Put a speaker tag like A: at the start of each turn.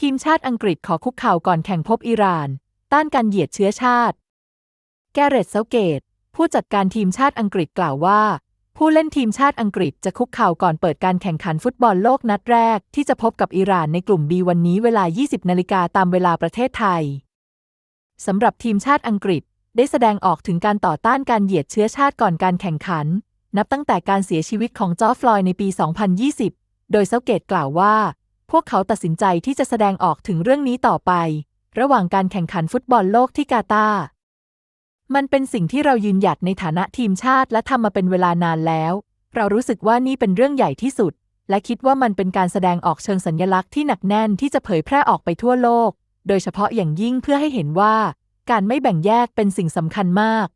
A: ทีมชาติอังกฤษขอคุกเข่าก่อนแข่งพบอิหร่าน ต้านการเหยียดเชื้อชาติ แกเรตเซาเกต ผู้จัดการทีมชาติอังกฤษกล่าวว่า ผู้เล่นทีมชาติอังกฤษจะคุกเข่าก่อนเปิดการแข่งขันฟุตบอลโลกนัดแรก ที่จะพบกับอิหร่านในกลุ่ม B วันนี้เวลา 20 นาฬิกาตามเวลาประเทศไทยสำหรับทีมชาติอังกฤษได้แสดงออกถึงการต่อต้านการเหยียดเชื้อชาติก่อนการแข่งขัน นับตั้งแต่การเสียชีวิตของจอฟลอยในปี 2020 โดยเซาเกตกล่าวว่า วกเขาตัดสินใจที่จะแสดงออกถึงเรื่องนี้ต่อไป ระหว่างการแข่งขันฟุตบอลโลกที่กาตาร์มันเป็นสิ่งที่เรายืนหยัดในฐานะทีมชาติและทำมาเป็นเวลานานแล้ว เรารู้สึกว่านี่เป็นเรื่องใหญ่ที่สุด และคิดว่ามันเป็นการแสดงออกเชิงสัญลักษณ์ที่หนักแน่นที่จะเผยแพร่ออกไปทั่วโลก โดยเฉพาะอย่างยิ่งเพื่อให้เห็นว่า การไม่แบ่งแยกเป็นสิ่งสำคัญมาก